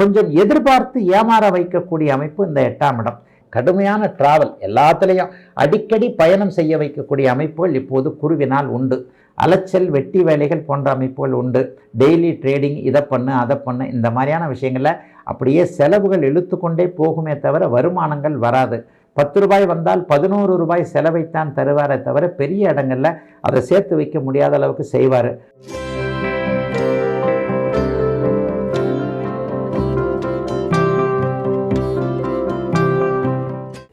கொஞ்சம் எதிர்பார்த்து ஏமாற வைக்கக்கூடிய அமைப்பு இந்த எட்டாம் இடம். கடுமையான டிராவல் எல்லாத்துலேயும் அடிக்கடி பயணம் செய்ய வைக்கக்கூடிய அமைப்புகள் இப்போது குருவினால் உண்டு. அலைச்சல் வெட்டி வேலைகள் போன்ற அமைப்புகள் உண்டு. டெய்லி ட்ரேடிங் இதை பண்ணு அதை பண்ணு இந்த மாதிரியான விஷயங்களில் அப்படியே செலவுகள் இழுத்து கொண்டே போகுமே தவிர வருமானங்கள் வராது. பத்து ரூபாய் வந்தால் பதினோரு ரூபாய் செலவைத்தான் தருவாரே தவிர பெரிய இடங்களில் அதை சேர்த்து வைக்க முடியாத அளவுக்கு செய்வார்.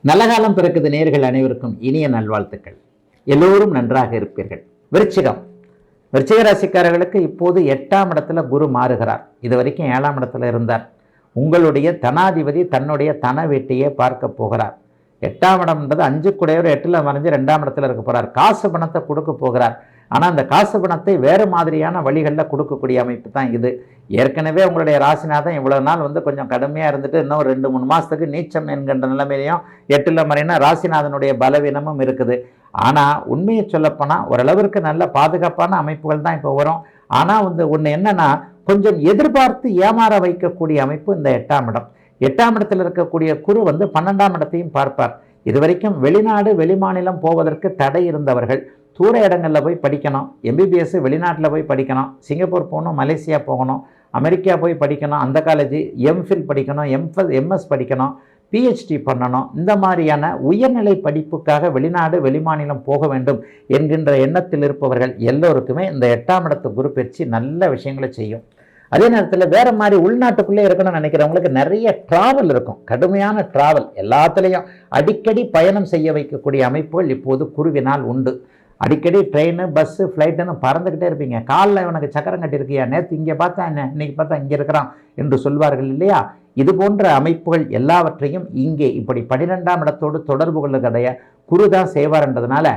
நல்ல காலம் பிறக்குது நேர்கள் அனைவருக்கும் இனிய நல்வாழ்த்துக்கள். எல்லோரும் நன்றாக இருப்பீர்கள். விருச்சிகம். விருச்சிக ராசிக்காரர்களுக்கு இப்போது எட்டாம் இடத்துல குரு மாறுகிறார். இது வரைக்கும் ஏழாம் இடத்துல இருந்தார். உங்களுடைய தனாதிபதி தன்னுடைய தன வீட்டையே பார்க்க போகிறார். எட்டாம் இடம்ன்றது அஞ்சு குடையவர் எட்டில் மறைஞ்சு ரெண்டாம் இடத்துல இருக்க போகிறார் காசு பணத்தை கொடுக்க போகிறார். ஆனால் அந்த காசு பணத்தை வேறு மாதிரியான வழிகளில் கொடுக்கக்கூடிய அமைப்பு தான் இது. ஏற்கனவே உங்களுடைய ராசிநாதன் இவ்வளோ நாள் வந்து கொஞ்சம் கடுமையாக இருந்துட்டு இன்னும் ரெண்டு மூணு மாதத்துக்கு நீச்சம் என்கின்ற நிலைமையிலையும் எட்டில் மறைனா ராசிநாதனுடைய பலவீனமும் இருக்குது. ஆனால் உண்மையை சொல்லப்போனால் ஓரளவிற்கு நல்ல பாதுகாப்பான அமைப்புகள் தான் இப்போ வரும். ஆனால் வந்து ஒன்று என்னென்னா கொஞ்சம் எதிர்பார்த்து ஏமாற வைக்கக்கூடிய அமைப்பு இந்த எட்டாம் இடம். எட்டாம் இடத்தில் இருக்கக்கூடிய குரு வந்து பன்னெண்டாம் இடத்தையும் பார்ப்பார். இதுவரைக்கும் வெளிநாடு வெளிமாநிலம் போவதற்கு தடை இருந்தவர்கள். தூர இடங்களில் போய் படிக்கணும். எம்பிபிஎஸ் வெளிநாட்டில் போய் படிக்கணும். சிங்கப்பூர் போகணும் மலேசியா போகணும் அமெரிக்கா போய் படிக்கணும் அந்த காலேஜ் எம்ஃபில் படிக்கணும் எம்எஸ் எம்எஸ் படிக்கணும் பிஹெச்டி பண்ணணும். இந்த மாதிரியான உயர்நிலை படிப்புக்காக வெளிநாடு வெளிமாநிலம் போக வேண்டும் என்கின்ற எண்ணத்தில் இருப்பவர்கள் எல்லோருக்குமே இந்த எட்டாம் இடத்து குரு பயிற்சி நல்ல விஷயங்களை செய்யும். அதே நேரத்தில் வேறு மாதிரி உள்நாட்டுக்குள்ளே இருக்கணும்னு நினைக்கிறவங்களுக்கு நிறைய ட்ராவல் இருக்கும். கடுமையான டிராவல் எல்லாத்துலேயும் அடிக்கடி பயணம் செய்ய வைக்கக்கூடிய அமைப்புகள் இப்போது குருவினால் உண்டு. அடிக்கடி ட்ரெயின் பஸ்ஸு ஃப்ளைட்டுன்னு பறந்துக்கிட்டே இருப்பீங்க. காலில் இவனுக்கு சக்கரம் கட்டியிருக்கியா? நேற்று இங்கே பார்த்தா என்ன? இன்னைக்கு பார்த்தா இங்கே இருக்கிறான் என்று சொல்வார்கள் இல்லையா? இது போன்ற அமைப்புகள் எல்லாவற்றையும் இங்கே இப்படி பன்னிரெண்டாம் இடத்தோடு தொடர்பு கொள்ளுகடைய குருதான் செய்வார்ன்றதுனால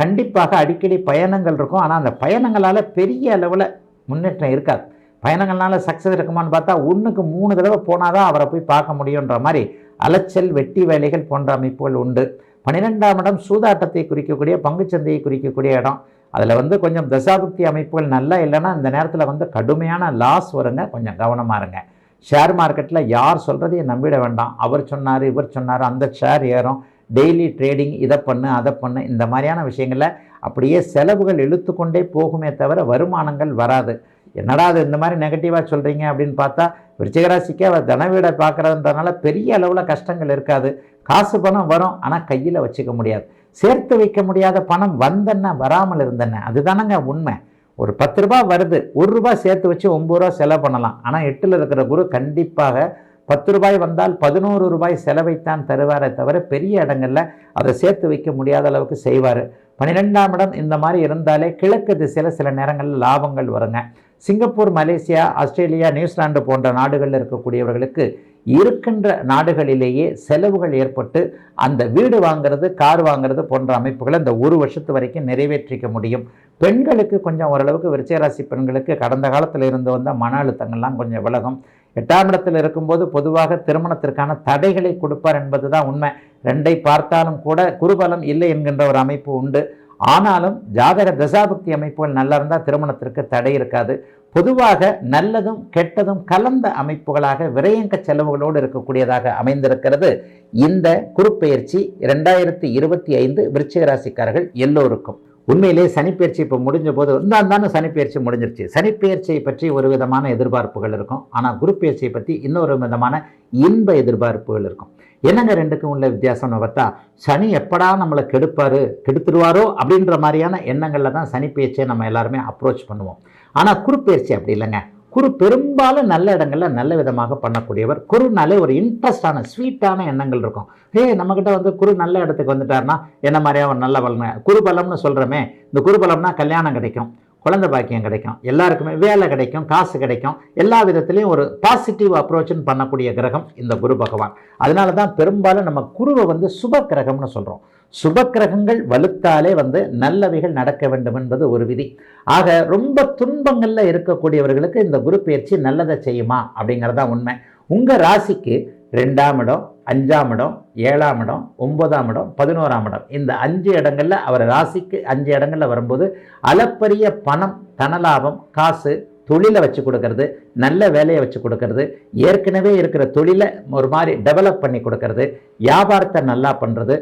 கண்டிப்பாக அடிக்கடி பயணங்கள் இருக்கும். ஆனால் அந்த பயணங்களால் பெரிய அளவில் முன்னேற்றம் இருக்காது. பயணங்கள்னால சக்ஸஸ் இருக்குமான்னு பார்த்தா ஒன்றுக்கு மூணு தடவை போனால் தான் அவரை போய் பார்க்க முடியுன்ற மாதிரி அலைச்சல் வெட்டி வேலைகள் போன்ற அமைப்புகள் உண்டு. பன்னிரெண்டாம் இடம் சூதாட்டத்தை குறிக்கக்கூடிய பங்குச்சந்தையை குறிக்கக்கூடிய இடம். அதில் வந்து கொஞ்சம் தசாபுக்தி அமைப்புகள் நல்லா இல்லைன்னா இந்த நேரத்தில் வந்து கடுமையான லாஸ் வருங்க. கொஞ்சம் கவனமாக இருங்க. ஷேர் மார்க்கெட்டில் யார் சொல்கிறதையும் நம்பிட வேண்டாம். அவர் சொன்னார் இவர் சொன்னார் அந்த ஷேர் ஏறும். டெய்லி ட்ரேடிங் இதை பண்ணு அதை பண்ணு இந்த மாதிரியான விஷயங்களில் அப்படியே செலவுகள் இழுத்து கொண்டே போகுமே தவிர வருமானங்கள் வராது. என்னடா அது இந்த மாதிரி நெகட்டிவாக சொல்கிறீங்க அப்படின்னு பார்த்தா விருச்சிகராசிக்கு அவர் தனவீடை பார்க்குறதுன்றனால பெரிய அளவில் கஷ்டங்கள் இருக்காது. காசு பணம் வரும் ஆனால் கையில் வச்சுக்க முடியாது. சேர்த்து வைக்க முடியாத பணம் வந்தென்ன வராமல் இருந்தென்ன அதுதானங்க உண்மை. ஒரு பத்து ரூபா வருது ஒரு ரூபாய் சேர்த்து வச்சு ஒம்பது ரூபா செலவு பண்ணலாம். ஆனால் எட்டில் இருக்கிற குரு கண்டிப்பாக பத்து ரூபாய் வந்தால் பதினோரு ரூபாய் செலவைத்தான் தருவாரே தவிர பெரிய இடங்களில் அதை சேர்த்து வைக்க முடியாத அளவுக்கு செய்வார். பன்னிரெண்டாம் இடம் இந்த மாதிரி இருந்தாலே கிழக்கு திசையில் சில நேரங்களில் லாபங்கள் வருங்க. சிங்கப்பூர் மலேசியா ஆஸ்திரேலியா நியூசிலாந்து போன்ற நாடுகளில் இருக்கக்கூடியவர்களுக்கு இருக்கின்ற நாடுகளிலேயே செலவுகள் ஏற்பட்டு அந்த வீடு வாங்குறது கார் வாங்குறது போன்ற அமைப்புகளை இந்த ஒரு வருஷத்து வரைக்கும் நிறைவேற்றிக்க முடியும். பெண்களுக்கு கொஞ்சம் ஓரளவுக்கு விருச்சிகராசி பெண்களுக்கு கடந்த காலத்தில் இருந்து வந்த மன அழுத்தங்கள்லாம் கொஞ்சம் விலகும். எட்டாம் இடத்தில் இருக்கும்போது பொதுவாக திருமணத்திற்கான தடைகளை கொடுப்பார் என்பது தான் உண்மை. ரெண்டை பார்த்தாலும் கூட குருபலம் இல்லை என்கின்ற ஒரு அமைப்பு உண்டு. ஆனாலும் ஜாதக தசாபக்தி அமைப்புகள் நல்லா இருந்தால் திருமணத்திற்கு தடை இருக்காது. பொதுவாக நல்லதும் கெட்டதும் கலந்த அமைப்புகளாக விரயங்க செலவுகளோடு இருக்கக்கூடியதாக அமைந்திருக்கிறது. இந்த குறுப்பெயர்ச்சி இரண்டாயிரத்தி இருபத்தி ஐந்து விருச்சிக ராசிக்காரர்கள் எல்லோருக்கும். உண்மையிலே சனிப்பெயர்ச்சி இப்போ முடிஞ்ச போது இருந்தால் தானே சனிப்பெயர்ச்சி முடிஞ்சிருச்சு. சனிப்பெயர்ச்சியை பற்றி ஒரு விதமான எதிர்பார்ப்புகள் இருக்கும். ஆனால் குரு பயிற்சியை பற்றி இன்னொரு விதமான இன்ப எதிர்பார்ப்புகள் இருக்கும். என்னங்க ரெண்டுக்கும் உள்ள வித்தியாசம்னு பார்த்தா சனி எப்படா நம்மளை கெடுப்பார் கெடுத்துருவாரோ அப்படின்ற மாதிரியான எண்ணங்களில் தான் சனி பேச்சை நம்ம எல்லாருமே அப்ரோச் பண்ணுவோம். ஆனால் குரு அப்படி இல்லைங்க. குரு பெரும்பாலும் நல்ல இடங்களில் நல்ல விதமாக பண்ணக்கூடியவர். குருனாலே ஒரு இன்ட்ரெஸ்டான ஸ்வீட்டான எண்ணங்கள் இருக்கும். ஏ நம்மக்கிட்ட வந்து குரு நல்ல இடத்துக்கு வந்துட்டார்னா என்ன மாதிரியா ஒரு நல்ல பலன்? குரு பலம்னு சொல்கிறோமே இந்த குரு பலம்னா கல்யாணம் கிடைக்கும். குழந்தை பாக்கியம் கிடைக்கும். எல்லாருக்குமே வேலை கிடைக்கும் காசு கிடைக்கும். எல்லா விதத்துலேயும் ஒரு பாசிட்டிவ் அப்ரோச்சுன்னு பண்ணக்கூடிய கிரகம் இந்த குரு பகவான். அதனால தான் பெரும்பாலும் நம்ம குருவை வந்து சுப கிரகம்னு சொல்கிறோம் சுப கிரகங்கள் வலுத்தாலே வந்து நல்லவைகள் நடக்க வேண்டும் என்பது ஒரு விதி. ஆக ரொம்ப துன்பங்களில் இருக்கக்கூடியவர்களுக்கு இந்த குரு பயிற்சி நல்லதை செய்யுமா அப்படிங்கிறதா உண்மை. உங்கள் ராசிக்கு ரெண்டாம் இடம் அஞ்சாம் இடம் ஏழாம் இடம் ஒன்பதாம் இடம் பதினோராம் இடம். இந்த அஞ்சு இடங்களில் அவர் ராசிக்கு அஞ்சு இடங்களில் வரும்போது அளப்பரிய பணம் தனலாபம் காசு தொழிலை வச்சு கொடுக்கறது நல்ல வேலையை வச்சு கொடுக்கறது ஏற்கனவே இருக்கிற தொழிலை ஒரு மாதிரி டெவலப் பண்ணி கொடுக்கறது வியாபாரத்தை நல்லா பண்ணுறது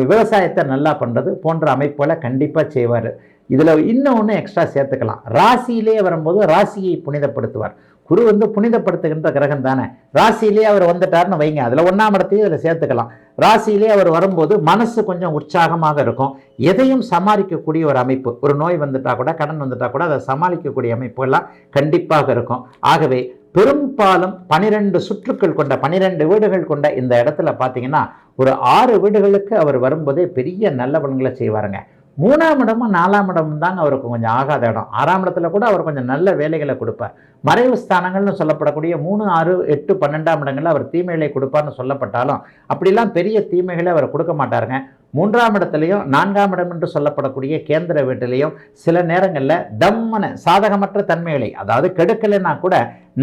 விவசாயத்தை நல்லா பண்ணுறது போன்ற அமைப்புகளை கண்டிப்பாக செய்வார். இதில் இன்னொன்று எக்ஸ்ட்ரா சேர்த்துக்கலாம். ராசியிலே வரும்போது ராசியை புனிதப்படுத்துவார். குரு வந்து புனிதப்படுத்துகின்ற கிரகம் தானே? ராசியிலே அவர் வந்துட்டார்னு வைங்க. அதில் ஒன்றாம் இடத்தையும் இதில் சேர்த்துக்கலாம். ராசியிலே அவர் வரும்போது மனசு கொஞ்சம் உற்சாகமாக இருக்கும். எதையும் சமாளிக்கக்கூடிய ஒரு அமைப்பு. ஒரு நோய் வந்துட்டால் கூட கடன் வந்துட்டால் கூட அதை சமாளிக்கக்கூடிய அமைப்புகள்லாம் கண்டிப்பாக இருக்கும். ஆகவே பெரும்பாலும் பனிரெண்டு சுற்றுக்கள் கொண்ட பனிரெண்டு வீடுகள் கொண்ட இந்த இடத்துல பார்த்தீங்கன்னா ஒரு ஆறு வீடுகளுக்கு அவர் வரும்போதே பெரிய நல்ல பலன்களை செய்வாருங்க. மூணாம் இடமும் நாலாம் இடமும் தாங்க அவருக்கு கொஞ்சம் ஆகாத இடம். ஆறாம் இடத்துல கூட அவர் கொஞ்சம் நல்ல வேலைகளை கொடுப்பார். மறைவு ஸ்தானங்கள்னு சொல்லப்படக்கூடிய மூணு ஆறு எட்டு பன்னெண்டாம் இடங்களில் அவர் தீமைகளை கொடுப்பார்னு சொல்லப்பட்டாலும் அப்படிலாம் பெரிய தீமைகளை அவர் கொடுக்க மாட்டாருங்க. மூன்றாம் இடத்துலையும் நான்காம் இடம் என்று சொல்லப்படக்கூடிய கேந்திர வீட்டிலையும் சில நேரங்களில் தம்மன சாதகமற்ற தன்மைகளை அதாவது கெடுக்கலைன்னா கூட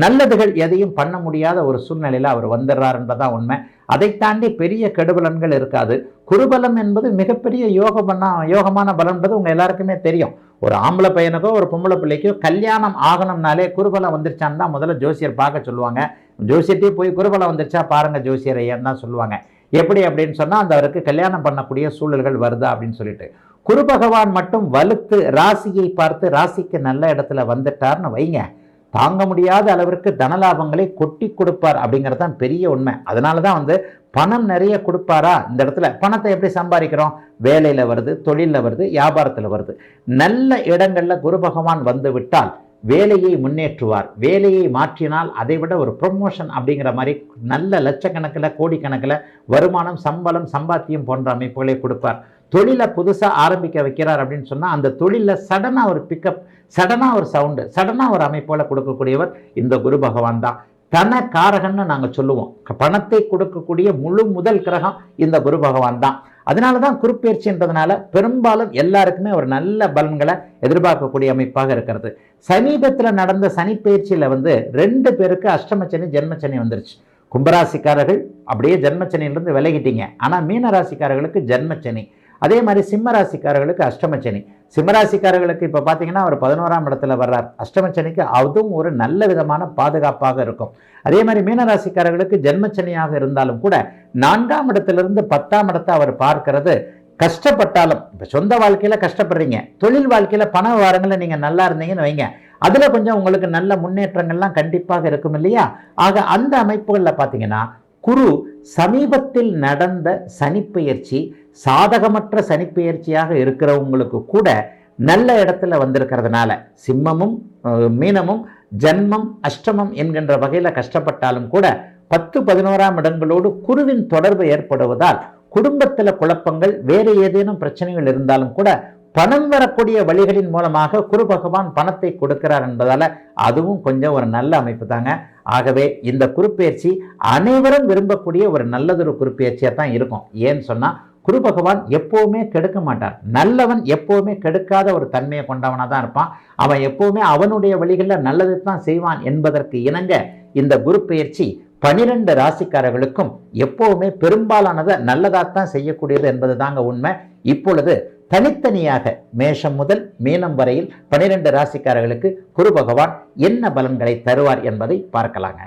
நல்லதுகள் எதையும் பண்ண முடியாத ஒரு சூழ்நிலையில் அவர் வந்துடுறார் என்பதான் உண்மை. அதை தாண்டி பெரிய கெடுபலன்கள் இருக்காது. குருபலம் என்பது மிகப்பெரிய யோக யோகமான யோகமான பலன்றது உங்கள் எல்லாருக்குமே தெரியும். ஒரு ஆம்பளை பையனுக்கோ ஒரு பொம்பளை பிள்ளைக்கோ கல்யாணம் ஆகணும்னாலே குருபலம் வந்துருச்சான்னு தான் முதல்ல ஜோசியர் பார்க்க சொல்லுவாங்க. ஜோசியத்தையே போய் குருபலம் வந்துருச்சா பாருங்க ஜோசியர் ஐயன் தான் சொல்லுவாங்க. எப்படி அப்படின்னு சொன்னால் அந்த அவருக்கு கல்யாணம் பண்ணக்கூடிய சூழல்கள் வருதா அப்படின்னு சொல்லிட்டு. குரு பகவான் மட்டும் வலுத்து ராசியை பார்த்து ராசிக்கு நல்ல இடத்துல வந்துட்டார்னு வைங்க. தாங்க முடியாத அளவிற்கு தனலாபங்களை கொட்டி கொடுப்பார் அப்படிங்கிறது தான் பெரிய உண்மை. அதனால தான் வந்து பணம் நிறைய கொடுப்பாரா? இந்த இடத்துல பணத்தை எப்படி சம்பாதிக்கிறோம்? வேலையில் வருது தொழிலில் வருது வியாபாரத்தில் வருது. நல்ல இடங்களில் குரு பகவான் வந்து விட்டால் வேலையை முன்னேற்றுவார். வேலையை மாற்றினால் அதை விட ஒரு ப்ரொமோஷன் அப்படிங்கிற மாதிரி நல்ல லட்சக்கணக்கில் கோடிக்கணக்கில் வருமானம் சம்பளம் சம்பாத்தியம் போன்ற அமைப்புகளை கொடுப்பார். தொழிலை புதுசாக ஆரம்பிக்க வைக்கிறார் அப்படின்னு சொன்னால் அந்த தொழிலில் சடனாக ஒரு பிக்கப் சடனாக ஒரு சவுண்டு சடனாக ஒரு அமைப்போல கொடுக்கக்கூடியவர் இந்த குரு பகவான் தான். தன காரகன்னு நாங்கள் சொல்லுவோம். பணத்தை கொடுக்கக்கூடிய முழு முதல் கிரகம் இந்த குரு பகவான் தான். அதனால தான் குறுப்பெயர்ச்சின்றதுனால பெரும்பாலும் எல்லாருக்குமே ஒரு நல்ல பலன்களை எதிர்பார்க்கக்கூடிய அமைப்பாக இருக்கிறது. சமீபத்தில் நடந்த சனிப்பெயர்ச்சியில் வந்து ரெண்டு பேருக்கு அஷ்டமச்சனி ஜென்மச்சனி வந்துருச்சு. கும்பராசிக்காரர்கள் அப்படியே ஜென்மச்சனியிலிருந்து விலகிட்டீங்க. ஆனால் மீனராசிக்காரர்களுக்கு ஜென்மச்சனி அதே மாதிரி சிம்ம ராசிக்காரர்களுக்கு அஷ்டமச்சனி சிம்மராசிக்காரர்களுக்கு இப்போ பார்த்தீங்கன்னா அவர் பதினோராம் இடத்துல வர்றார். அஷ்டமச்சனிக்கு அதுவும் ஒரு நல்ல விதமான பாதுகாப்பாக இருக்கும். அதே மாதிரி மீனராசிக்காரர்களுக்கு ஜென்மச்சனியாக இருந்தாலும் கூட நான்காம் இடத்திலிருந்து பத்தாம் இடத்தை அவர் பார்க்கிறது கஷ்டப்பட்டாலும் இப்போ சொந்த வாழ்க்கையில் கஷ்டப்படுறீங்க. தொழில் வாழ்க்கையில் பண விவகாரங்களில் நீங்கள் நல்லா இருந்தீங்கன்னு வைங்க. அதில் கொஞ்சம் உங்களுக்கு நல்ல முன்னேற்றங்கள்லாம் கண்டிப்பாக இருக்கும் இல்லையா? ஆக அந்த அமைப்புகளில் பார்த்தீங்கன்னா குரு சமீபத்தில் நடந்த சனிப்பெயர்ச்சி சாதகமற்ற சனிப்பெயர்ச்சியாக இருக்கிறவங்களுக்கு கூட நல்ல இடத்துல வந்திருக்கிறதுனால சிம்மமும் மீனமும் ஜன்மம் அஷ்டமம் என்கின்ற வகையில் கஷ்டப்பட்டாலும் கூட பத்து பதினோராம் இடங்களோடு குருவின் தொடர்பு ஏற்படுவதால் குடும்பத்தில் குழப்பங்கள் வேறு ஏதேனும் பிரச்சனைகள் இருந்தாலும் கூட பணம் வரக்கூடிய வழிகளின் மூலமாக குரு பகவான் பணத்தை கொடுக்கிறார் என்பதால் அதுவும் கொஞ்சம் ஒரு நல்ல அமைப்பு தாங்க ஆகவே இந்த குறிப்பெயர்ச்சி அனைவரும் விரும்பக்கூடிய ஒரு நல்லதொரு குறிப்பெயர்ச்சியாக தான் இருக்கும். ஏன்னு சொன்னால் குரு பகவான் எப்போவுமே கெடுக்க மாட்டார். நல்லவன் எப்போவுமே கெடுக்காத ஒரு தன்மையை கொண்டவனாக தான் இருப்பான். அவன் எப்போவுமே அவனுடைய வழிகளில் நல்லது தான் செய்வான் என்பதற்கு இணங்க இந்த குரு பயிற்சி பனிரெண்டு ராசிக்காரர்களுக்கும் எப்போவுமே பெரும்பாலானதை நல்லதாகத்தான் செய்யக்கூடியது என்பது தாங்க உண்மை. இப்பொழுது தனித்தனியாக மேஷம் முதல் மீனம் வரையில் பனிரெண்டு ராசிக்காரர்களுக்கு குரு பகவான் என்ன பலன்களை தருவார் என்பதை பார்க்கலாங்க.